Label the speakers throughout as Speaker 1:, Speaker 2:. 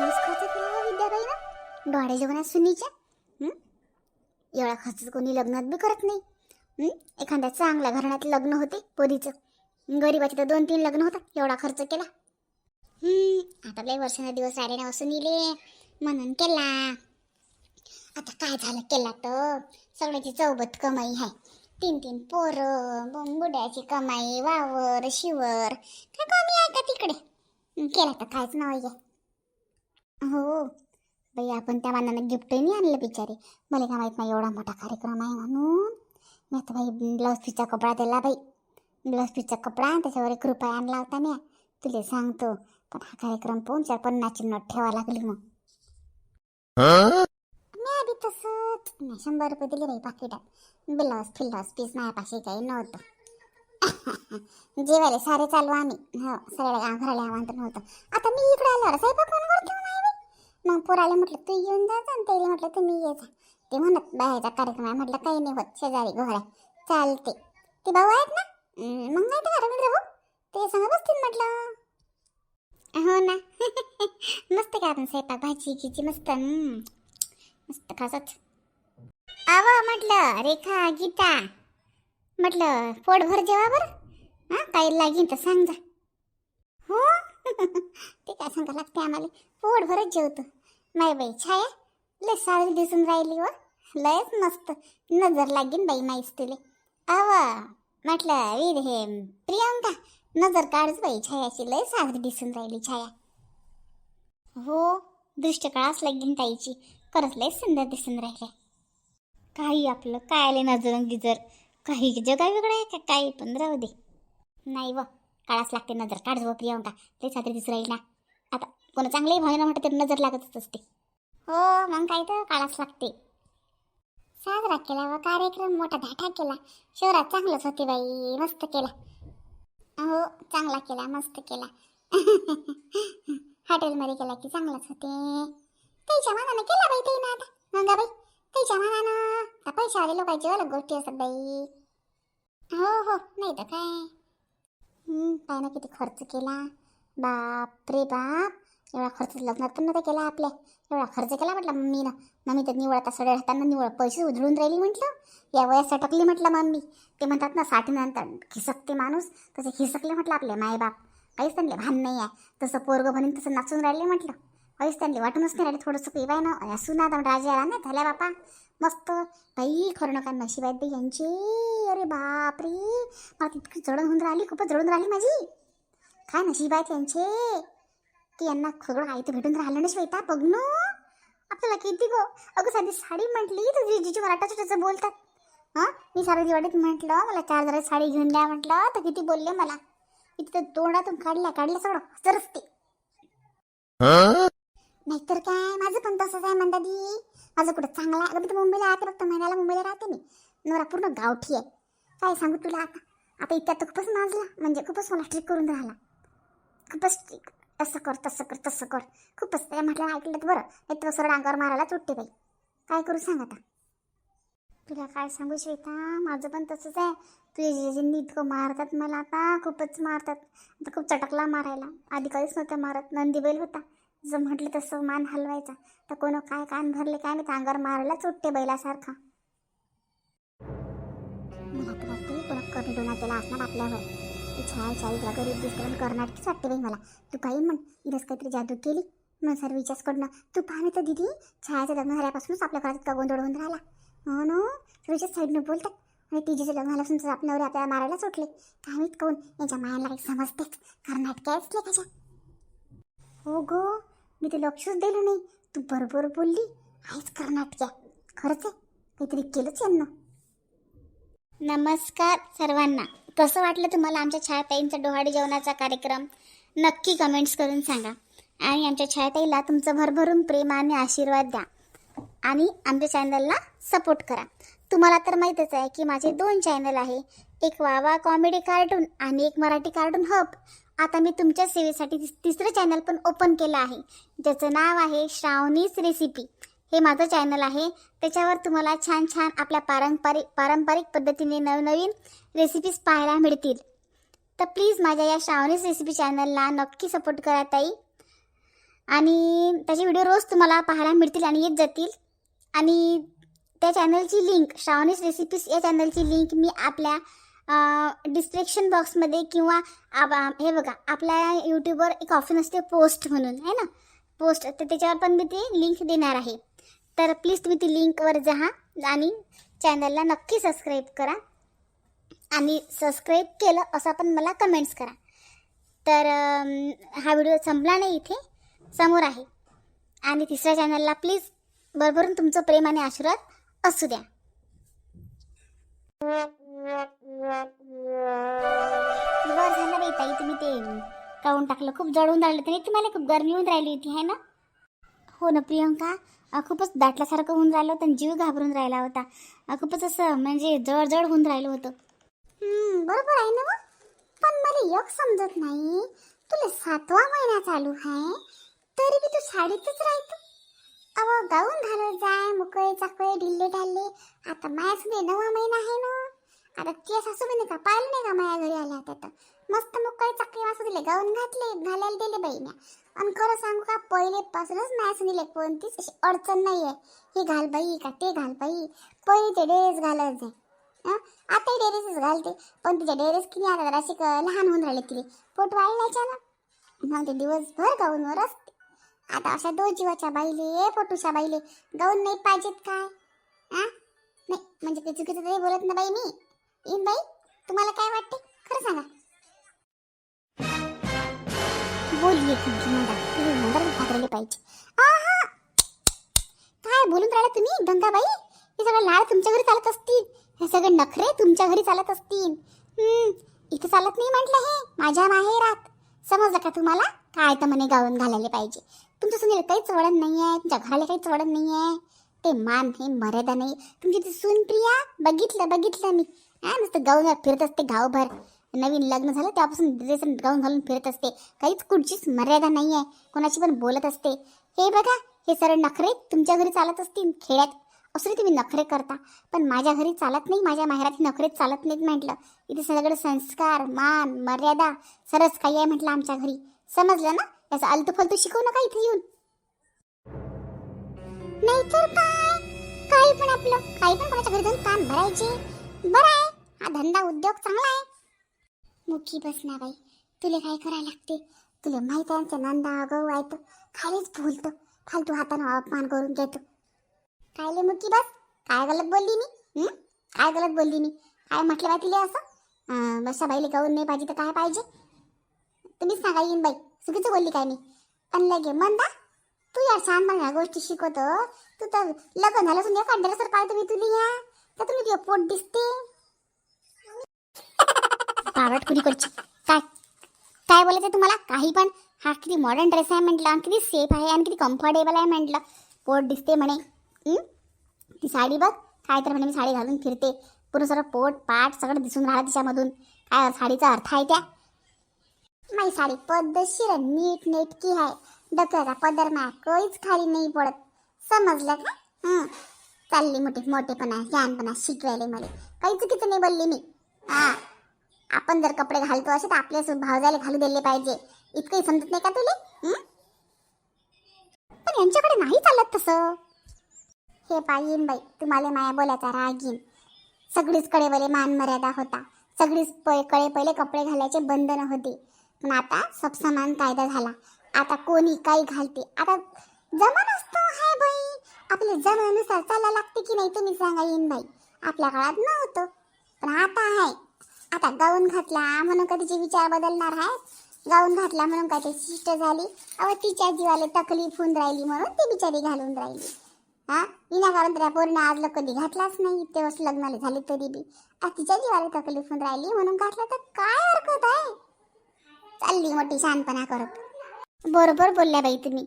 Speaker 1: लयच खर्च केला विद्याबाईनं डोळे जेवणात सुनीच्या एवढा खर्च कोणी लग्नात बी करत नाही. एखाद्या चांगल्या घराण्यात लग्न होते पोरीचं. गरीबाचे तर दोन तीन लग्न होतात एवढा खर्च केला. आता लय वर्षाने दिवस राहिले ना हो सुनीले. म्हणून केला. आता काय झालं केला तर? सगळ्याची चौबत कमाई आहे तीन तीन पोरं बं- बुड्याची कमाई वावर शिवर. काय कमी आहे का तिकडे? केला तर कायच नाव आहे हो. बाई आपण त्या मानानं गिफ्टही नाही आणलं बिचारे. मला काय माहीत नाही एवढा मोठा कार्यक्रम आहे म्हणून. मी आता बाई ब्लाऊज पीसचा कपडा दिला बाई. ब्लाऊज पीसचा कपडा त्याच्यावर एक रुपया आणला होता मी तुला सांगतो पण हा कार्यक्रम पाहून चार पन्नाची नोट ठेवा लागली मग. मी आधी तसंच. मी शंभर रुपये दिले बाई पाकिटात. ब्लाऊज फिल्लाऊज पीस माझ्यापाशी काही नव्हतं. जेवायला सारे चालू आम्ही. हो सगळ्या घराला आमंत्रण होतं आता मी इकडे आल्यावर स्वयंपाक कोण करतो नाही बाई. मग पोराला म्हटलं तू येऊन जा आणि त्याला म्हटलं तुम्ही ये जा. ते म्हणत बाहेरचा कार्यक्रम आहे म्हटलं काही नाही होत शेजारी घर आहे. चालते. ते भाऊ आहेत ना? मग नाही तर रवींद्र भाऊ ते सांगा बसतील म्हटलं. हो ना. मस्त का आपण स्वयंपाक भाजी खिची मस्त. मस्त खासच. आवा म्हटलं रेखा गीता. म्हटलं पोटभर जेवा बरं हां काही लागेल तर सांग जा. हो? त्या सांगा लागते आम्हाला पोटभरच जेवतो. नाही बाई छाया लय सारी दिसून राहिली व लयच मस्त नजर लागेन बाई माहीच तुले. आवा म्हटलं वीर हे प्रियांका नजर काढच बाई छायाची लय साजरी दिसून राहिली छाया. हो दृष्ट काळाच लागीन ताईची खरंच लय सुंदर दिसून राहिले काही आपलं काय आले नजर गिजर काही जगा वेगळं आहे का काही पण राहू दे. नाही व काळाच लागते नजर काढ व प्रियांका ते साजरी दिसून राहील ना. कोण चांगलंही भावना म्हटलं तर नजर लागतच असते. हो मग काय तर काळाच लागते. साजरा केला व कार्यक्रम मोठा धाटा केला. शहरात चांगलंच होते बाई मस्त केला. हो चांगला केला मस्त केला. हॉटेलमध्ये केला की चांगलाच होते. त्याच्या मानानं केला बाई ते ना आता. मंगा बाई त्याच्या मानानं. आता पैशावाले लोकांची अलग गोष्टी असतात बाई. हो हो नाही तर काय. पाहिलं किती खर्च केला. बाप रे बाप. एवढा खर्च लग्नात पण नव्हता केला आपल्या एवढा खर्च केला म्हटलं मम्मीनं. मम्मी तर निवळ आता सडे राहताना निवळ पैसे उधळून राहिली म्हटलं. या वयात सटकली म्हटलं मम्मी. ते म्हणतात ना साठी नंतर खिसकते माणूस. तसे खिसकले म्हटलं आपले मायबाप. काहीच त्यांना भान नाही आहे तसं पोरगं म्हणून तसं नाचून राहिले म्हटलं. काहीच त्यांना वाटूनच नाही राहिले. थोडंसं पिवाय ना सुना आता राजा आला ना झाल्या बापा. मस्त. बाई खरं नका नशीब आहेत यांचे. अरे बापरे. मला तितकी जळण होऊन राहिली खूपच जळून राहिली माझी. काय नशीब आहेत यांचे? की यांना सगळं आई तर भेटून राहिलं ना श्वेता? बघ ना आपल्याला किती गो अगं साधी साडी म्हटली तर जिजीची मराठा त्याचं बोलतात. हां? मी सारा दिवाळीत म्हटलं मला चार जरा साडी घेऊन द्या म्हटलं तर किती बोलले मला. किती तर तोंडातून काढल्या काढल्या सगळं. हजरच ते नाहीतर काय? माझं पण तसंच आहे म्हणता दी माझं कुठं चांगलं आहे? अगं मी तर मुंबईला राहते फक्त महिन्याला मुंबईला राहते मी. नवरा पूर्ण गावठी आहे. काय सांगू तुला आता? आता इतक्यात तर खूपच माजला म्हणजे खूपच मला ट्रिक करून राहिला. खूपच ट्रिक तसं कर तसं कर तसं कर. खूपच त्याला म्हटलं ऐकलं तर बरं. नाही तर सरळ अंगावर मारायला तुटते बाई. काय करू सांग आता. तुला काय सांगू श्वेता? माझं पण तसंच आहे. तुझे जे जे इतकं मारतात मला आता. खूपच मारतात. आता खूप चटकला मारायला. आधी कधीच नव्हत्या मारत. नंदी बैल होता. जर म्हटलं तसं मान हलवायचा. तर कोण काय कान भरले काय मी अंगावर मारायला चुटते बैलासारखा. मला वाटते कोणा कमी डोना केला असणार आपल्यावर. किती छाया छाईला गरीब दिसते पण कर्नाटकीच वाटते बाई मला? तू काही म्हण इथंच काहीतरी जादू केली. मग सर विचारकडनं तू पाहणे तर दिदी छायाचं लग्न झाल्यापासूनच आपल्या घरात का गोंधळ होऊन राहिला. हो ना साईडनं बोलतात. आणि तिचे लग्न झाल्यापासून तर आपल्यावर आपल्याला मारायला सुटले काय माहीत कोण यांच्या मायाला काही समजतेच. कर्नाटक असले कशा. हो गो मी ते लक्षच दिलं नाही. तू बरोबर बोलली. आहेच कर्नाटक्या खरंच आहे. काहीतरी केलंच यांना. नमस्कार सर्वांना. कसं वाटलं तुम्हाला आमच्या छायाताईंचा डोहाडी जेवणाचा कार्यक्रम नक्की कमेंट्स करून सांगा. आणि आमच्या छायाताईला तुमचं भरभरून प्रेम आणि आशीर्वाद द्या. आणि आमच्या चॅनलला सपोर्ट करा. तुम्हाला तर माहीतच आहे की माझे दोन चॅनल आहे. एक वावा कॉमेडी कार्टून आणि एक मराठी कार्टून हब आता मी तुमच्या सेवेसाठी तिसरं चॅनल पण ओपन केलं आहे. ज्याचं नाव आहे श्रावणीच रेसिपी हे माझं चॅनल आहे. त्याच्यावर तुम्हाला छान छान आपल्या पारंपरिक पारंपरिक पद्धतीने नवनवीन रेसिपीज पाहायला मिळतील. तर प्लीज माझ्या या श्रावणीस रेसिपी चॅनलला नक्की सपोर्ट करा ताई. आणि त्याचे व्हिडिओ रोज तुम्हाला पाहायला मिळतील आणि येत जातील. आणि त्या चॅनलची लिंक श्रावणीस रेसिपीज या चॅनलची लिंक मी आपल्या डिस्क्रिप्शन बॉक्समध्ये किंवा आप- हे बघा आपल्या यूट्यूबवर एक ऑप्शन असते पोस्ट म्हणून आहे ना? पोस्ट तर त्याच्यावर पण मी ती लिंक देणार आहे. तर प्लीज तुम्ही ती लिंकवर जा आणि चॅनलला नक्की सबस्क्राईब करा. आणि सबस्क्राईब केलं असं पण मला कमेंट्स करा. तर हा व्हिडिओ संपला नाही इथे समोर आहे. आणि तिसऱ्या चॅनलला प्लीज भरभरून तुमचं प्रेम आणि आशीर्वाद असू द्या. बरं झालं रे ताई तुम्ही ते काढून टाकलं. खूप जळून राहिलं. तरी तुम्हाला खूप गरमी होऊन राहिली होती आहे ना? हो ना प्रियंका. खूपच दाटल्यासारखं होऊन राहिलं होतं आणि जीव घाबरून राहिला होता. खूपच असं म्हणजे जळ जळ होऊन राहिलं होतं. बरोबर आहे ना मग? पण मला एक समजत नाही. तुला सातवा महिना चालू आहे तरी बी तू शाळेतच राहतो. अव गाऊन घालत जाय मुकळे चाकळे ढिल्ले ढाल्ले. आता माया सुद्धा नवा महिना आहे ना. आता तुझ्या सासूबाईने का पाहिलं नाही का माझ्या घरी आल्या होत्या मस्त मुकळे चाकळे वासू दिले. गाऊन घातले घालायला दिले बाईने. आणि खरं सांगू का पहिलेपासूनच माया दिले कोणतीच अशी अडचण नाही आहे हे घाल बाई का ते घाल बाई. पहिले ते डेरेस घालत जाय आता डेरेसच घालते. पण तिच्या डेरेस किती आता जराशी लहान होऊन राहिले तिने पोट वाढल्याच्या ना मग ते दिवसभर गाऊनवर असते. आता अशा दोन जीवाच्या बाईले पोटूच्या बाईले गाऊन नाही पाहिजेत काय? आ नाही म्हणजे ते चुकीचं तरी बोलत ना बाई मी. इन बाई तुम्हाला काय वाटते? खरं सांगा. बोलली तुमची पाहिजे. काय बोलून राहिला तुम्ही गंगाबाई हे सगळं लाड तुमच्या घरी चालत असतील. हे सगळे नखरे तुमच्या घरी चालत असतील. इथे इथं चालत नाही म्हटलं हे. माझ्या माहेरात. समजलं का तुम्हाला? काय तर म्हणे गावून घालायला पाहिजे. तुमच्या सुनील काहीच वळण नाही आहे तुमच्या घराला काहीच वळण नाही आहे ते मान नाही मर्यादा नाही. तुमची ती सून प्रिया बघितलं बघितलं मी. हा नुसतं गाऊन फिरत असते गावभर. नवीन लग्न झालं त्यापासून ड्रेस गाऊन घालून फिरत असते. काहीच कुठचीच मर्यादा नाही आहे कोणाची पण बोलत असते. हे बघा हे सरळ नखरे तुमच्या घरी चालत असतील खेड्यात. असं तुम्ही नखरे करता. पण माझ्या घरी चालत नाही माझ्या माहेरात नखरे चालत नाहीत म्हटलं. इथे सगळं संस्कार मान मर्यादा सरस काही आहे म्हटलं आमच्या घरी. समजलं ना? याचं आलतू फालतू शिकवू नका इथे येऊन. नाहीतर काय? काही पण आपलं. काही पण कोणाच्या घरी जाऊन काम भरायचे. बरं आहे. हा धंदा उद्योग चांगला आहे. मुखी बस ना बाई तुला काय करायला लागते? तुला माहीत आहे आमच्या नंदा अगं आहे खालीच बोलतो फालतू हातानं अपमान करून घेतो कायले मुखी बस? काय गलत बोलली मी? हं? काय गलत बोलली मी? काय म्हटलं बाई तिला असं? अं, बसा बाईले गाऊन नाही पाहिजे तर काय पाहिजे? तुम्हीच सांगा येईन बाई. चुकीचं बोलली काय मी? पण लगे मंदा तू यार छान ह्या गोष्टी शिकवतो तू तर लग्न झालं सुद्धा एका सर पाहतो मी तुला या तर तुम्ही तुझं पोट दिसते. पावट कुणीकडची काय? काय बोलायचं तुम्हाला? काही पण. हा किती मॉडर्न ड्रेस आहे म्हटलं आणि किती सेफ आहे आणि किती कम्फर्टेबल आहे म्हटलं. पोट दिसते म्हणे. ती साडी बघ. काय तर म्हणे मी साडी घालून फिरते. पूर्ण सर्व पोट पाट सगळं दिसून राहिलं तिच्यामधून. काय साडीचा अर्थ आहे त्या? माझी साडी पद्धतशीर आहे, नीट नेटकी आहे. डोक्याचा पदर माया काहीच खाली नाही पडत. समजलं का? हं चालली मोठे मोठेपणा ज्ञानपणा शिकवायले मला. काही चुकीचं नाही बोलली मी. हा. आपण जर कपडे घालतो असे तर आपल्या सु- घालू दिले पाहिजे. इतकंही समजत नाही का तुले? पण यांच्याकडे नाही चालत तसं. हे पाहिन बाई. तुम्हाला माया बोलायचा राग येईन. सगळीच कडेवले मान मर्यादा होता. सगळीच प कडे पहिले कपडे घालायचे बंधन होते पण आता सबसमान कायदा झाला. आता कोणी काही घालते. आता जमा नसतो हाय बाई. आपले जमानुसार चालायला लागते की नाही तुम्ही सांगा येईन बाई. आपल्या काळात नव्हतं. पण आता आहे. आता गाऊन घातला म्हणून का तिचे विचार बदलणार आहे गाऊन घातला म्हणून काय ते शिष्ट झाली? अव तिच्या जीवाला तकलीफ होऊन राहिली म्हणून ती बिचारी घालून राहिली. हा? विनाकारण त्या पोरीनं आज कधी घातलाच नाही. तेव्हाच लग्नाला झाले तरी बी. आज तिच्या जीवाला तकलीफ होऊन राहिली म्हणून घातला तर काय हरकत आहे? चालली मोठी शानपणा करत. बरोबर बोलल्या बाई तुम्ही.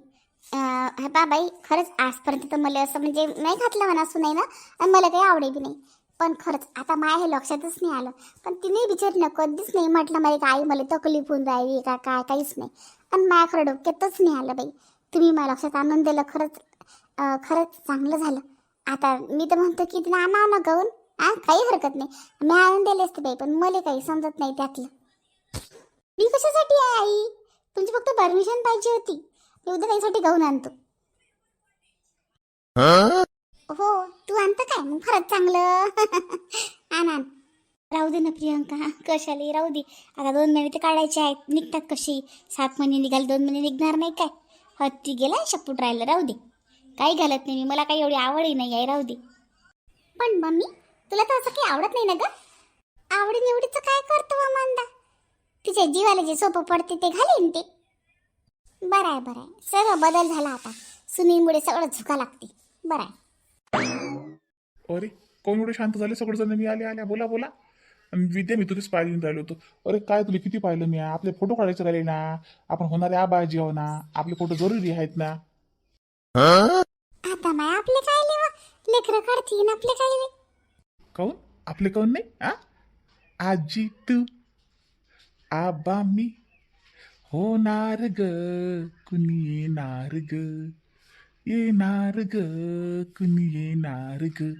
Speaker 1: बाबाई खरंच आजपर्यंत तर मला असं म्हणजे नाही घातलं म्हणा असं नाही ना आणि मला काही आवडे बी नाही. पण खरंच आता माया हे लक्षातच नाही आलं. पण तिने विचारलं कधीच नाही? म्हटलं मला आई मला तकलीफ होऊन राहिली का काय काहीच नाही. आणि माया खरं डोक्यातच नाही आलं बाई. तुम्ही माझ्या लक्षात आणून दिलं खरंच खरंच चांगलं झालं. आता मी तर म्हणतो की तिने आणा ना गाऊन हा काही हरकत नाही. मी आणून दिले असते बाई पण मला काही समजत नाही त्यातलं. मी कशासाठी आहे आई? तुमची फक्त परमिशन पाहिजे होती. मी उद्या त्यासाठी गाऊन आणतो. हो तू आणतं काय? मग खरंच चांगलं. आण आण. राहू दे ना प्रियंका. कशाली? राहू दे. आता दोन महिने तर काढायचे आहेत. निघतात कशी सात महिने निघाले दोन महिने निघणार नाही काय? हत्ती गेला शपूट राहिलं राहू दे. काही घालत नाही मी. मला काही एवढी आवडही नाही आहे. राहू दे. पण मम्मी तुला तर असं काही आवडत नाही ना ग? आवडी निवडीचं काय करतो व मांदा तिच्या जीवाला जे सोपं पडते ते घालीन ते. बरं आहे बरं आहे. सगळं बदल झाला आता. सुनीमुळे सगळं झुका लागते. बरं आहे.
Speaker 2: अरे कोण एवढे शांत झाले? सगळेजण मी आले आल्या. बोला बोला. विद्या मी तुझीच पाहिजे राहिलो होतो. अरे काय तुला किती पाहिलं मी? आपले फोटो काढायचे राहिले ना. आपण होणारे आबाजी आहो ना. आपले फोटो जरुरी आहेत ना.
Speaker 1: आता माय आपले काय लेवा लेकरं काढतील आपले काय ले
Speaker 2: काऊन? आपले काऊन नाही? आ? आजी तू. आबा मी. होणार ग. कुणी येणार ग? येणार ग कुणी येणार ग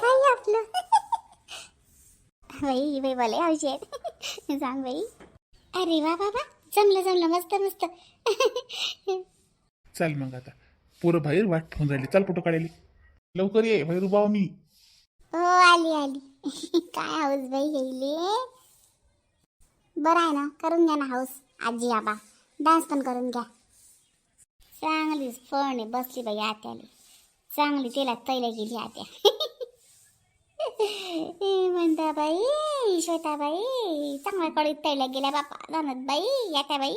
Speaker 1: काय आपलं बाई बाई भले आहेत सांग बाई अरे वा बाबा जमलं जमलं मस्त मस्त
Speaker 2: चल मग आता पोरं बाहेर वाट ठेवून राहिली चल फोटो काढायला लवकर ये बाहेर उभा मी
Speaker 1: हो आली आली काय हाऊस बाई येईले बरं आहे ना करून घ्या ना हाऊस आजी आबा डान्स पण करून घ्या चांगलीच फण बसली बाई आत्याला. चांगली तिला तैला गेली आत्या. म्हणता बाई श्वेता बाई चांगल्या कडीत तैला गेल्या बापा. जाणत बाई आत्या बाई.